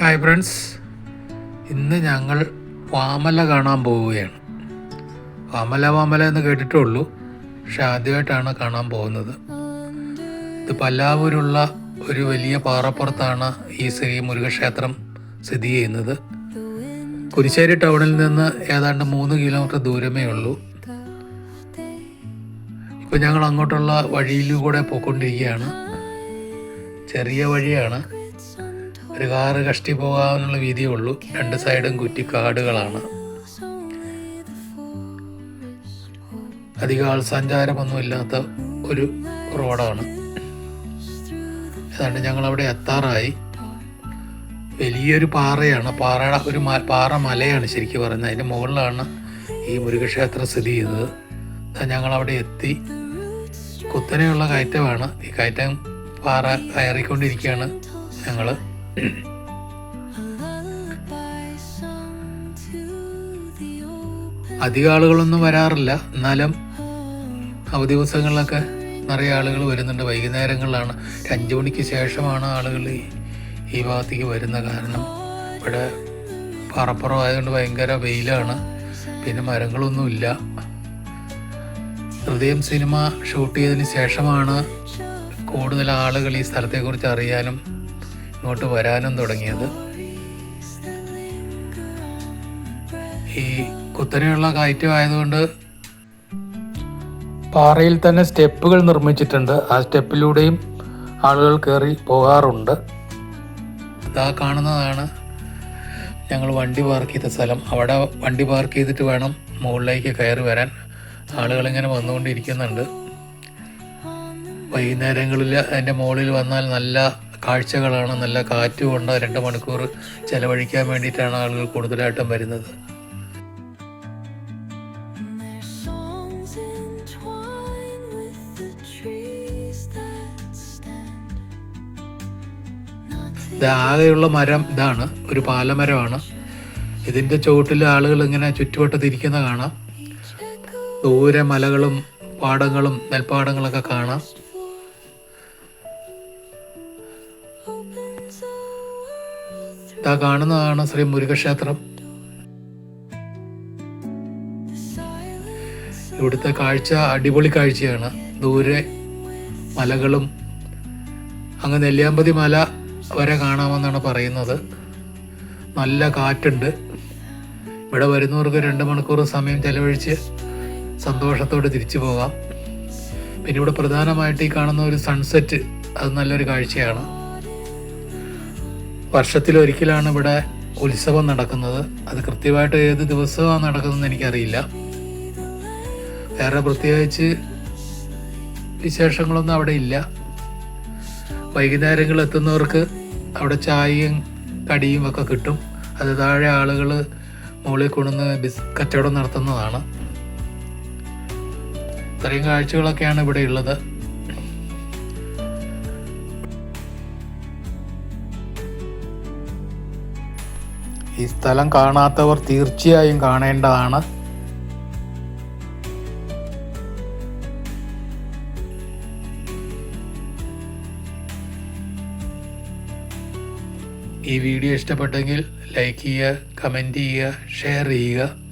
Hi friends ഇന്ന് ഞങ്ങൾ വാമല കാണാൻ പോവുകയാണ്. വാമല വാമല എന്ന് കേട്ടിട്ടേ ഉള്ളൂ. പക്ഷെ ആദ്യമായിട്ടാണ് കാണാൻ പോകുന്നത്. ഇത് പല്ലാവൂരുള്ള ഒരു വലിയ പാറപ്പുറത്താണ് ഈ ശ്രീ മുരുകക്ഷേത്രം സ്ഥിതി ചെയ്യുന്നത്. കുരിശ്ശേരി ടൗണിൽ നിന്ന് ഏതാണ്ട് മൂന്ന് കിലോമീറ്റർ ദൂരമേ ഉള്ളൂ. ഇപ്പം ഞങ്ങൾ അങ്ങോട്ടുള്ള വഴിയിലൂടെ പോയിക്കൊണ്ടിരിക്കുകയാണ്. ചെറിയ വഴിയാണ്. ഒരു കാറ് കഷ്ടി പോകാമെന്നുള്ള വീതിയേ ഉള്ളൂ. രണ്ട് സൈഡും കുറ്റി കാടുകളാണ്. അധികം ആൾ സഞ്ചാരമൊന്നും ഇല്ലാത്ത ഒരു റോഡാണ്. ഏതാണ്ട് ഞങ്ങൾ അവിടെ എത്താറായി. വലിയൊരു പാറയാണ്. പാറയുടെ ഒരു പാറ മലയാണ് ശരിക്കും പറയുന്നത്. അതിന്റെ മുകളിലാണ് ഈ മുരുകക്ഷേത്രം സ്ഥിതി ചെയ്തത് ഞങ്ങളവിടെ എത്തി. കുത്തനെയുള്ള കയറ്റമാണ്. ഈ കയറ്റം പാറ കയറിക്കൊണ്ടിരിക്കുകയാണ് ഞങ്ങൾ അധികം ആളുകളൊന്നും വരാറില്ല. എന്നാലും അവധി ദിവസങ്ങളിലൊക്കെ നിറയെ ആളുകൾ വരുന്നുണ്ട്. വൈകുന്നേരങ്ങളിലാണ്. അഞ്ചു മണിക്ക് ശേഷമാണ് ആളുകൾ ഈ ഭാഗത്തേക്ക് വരുന്ന കാരണം ഇവിടെ പാറപ്പുറം ആയതുകൊണ്ട് ഭയങ്കര വെയിലാണ്. പിന്നെ മരങ്ങളൊന്നുമില്ല. ഹൃദയം സിനിമ ഷൂട്ട് ചെയ്തതിന് ശേഷമാണ് കൂടുതൽ ആളുകൾ ഈ സ്ഥലത്തെക്കുറിച്ച് അറിയാനും ഇങ്ങോട്ട് വരാനും തുടങ്ങിയത്. ഈ കുത്തനെയുള്ള കയറ്റമായതുകൊണ്ട് പാറയിൽ തന്നെ സ്റ്റെപ്പുകൾ നിർമ്മിച്ചിട്ടുണ്ട്. ആ സ്റ്റെപ്പിലൂടെയും ആളുകൾ കയറി പോകാറുണ്ട്. ഇതാ കാണുന്നതാണ് ഞങ്ങൾ വണ്ടി പാർക്ക് ചെയ്ത സ്ഥലം. അവിടെ വണ്ടി പാർക്ക് ചെയ്തിട്ട് വേണം മുകളിലേക്ക് കയറി വരാൻ. ആളുകളിങ്ങനെ വന്നുകൊണ്ടിരിക്കുന്നുണ്ട്. വൈകുന്നേരങ്ങളിൽ അതിന്റെ മുകളിൽ വന്നാൽ നല്ല കാഴ്ചകളാണ് നല്ല കാറ്റും ഉണ്ട്. രണ്ട് മണിക്കൂർ ചെലവഴിക്കാൻ വേണ്ടിയിട്ടാണ് ആളുകൾ കൂടുതലായിട്ടും വരുന്നത്. ആകെയുള്ള മരം ഇതാണ്. ഒരു പാലമരമാണ്. ഇതിന്റെ ചുവട്ടിൽ ആളുകൾ ഇങ്ങനെ ചുറ്റുവട്ടത്തിരിക്കുന്ന കാണാം. ദൂരെ മലകളും പാടങ്ങളും നെൽപ്പാടങ്ങളൊക്കെ കാണാം. ഇതാ കാണുന്നതാണ് ശ്രീ മുരുകക്ഷേത്രം. ഇവിടുത്തെ കാഴ്ച അടിപൊളി കാഴ്ചയാണ്. ദൂരെ മലകളും അങ്ങ് നെല്ലിയാമ്പതി മല വരെ കാണാമെന്നാണ് പറയുന്നത്. നല്ല കാറ്റുണ്ട്. ഇവിടെ വരുന്നവർക്ക് രണ്ട് മണിക്കൂർ സമയം ചെലവഴിച്ച് സന്തോഷത്തോടെ തിരിച്ചു പോകാം. പിന്നെ ഇവിടെ പ്രധാനമായിട്ട് ഈ കാണുന്ന ഒരു സൺസെറ്റ് അത് നല്ലൊരു കാഴ്ചയാണ്. വർഷത്തിലൊരിക്കലാണ് ഇവിടെ ഉത്സവം നടക്കുന്നത്. അത് കൃത്യമായിട്ട് ഏത് ദിവസമാണ് നടക്കുന്നതെന്ന് എനിക്കറിയില്ല. വേറെ പ്രത്യേകിച്ച് വിശേഷങ്ങളൊന്നും അവിടെ ഇല്ല. വൈകുന്നേരങ്ങളിൽ എത്തുന്നവർക്ക് അവിടെ ചായയും കടിയും ഒക്കെ കിട്ടും. അത് താഴെ ആളുകൾ മുകളിൽ കൊണ്ടുവന്ന് ബിസ് കച്ചവടം നടത്തുന്നതാണ്. ഇത്രയും കാഴ്ചകളൊക്കെയാണ് ഇവിടെ ഉള്ളത്. ഈ സ്ഥലം കാണാത്തവർ തീർച്ചയായും കാണേണ്ടതാണ്. ഈ വീഡിയോ ഇഷ്ടപ്പെട്ടെങ്കിൽ ലൈക്ക് ചെയ്യുക കമന്റ് ചെയ്യുക ഷെയർ ചെയ്യുക.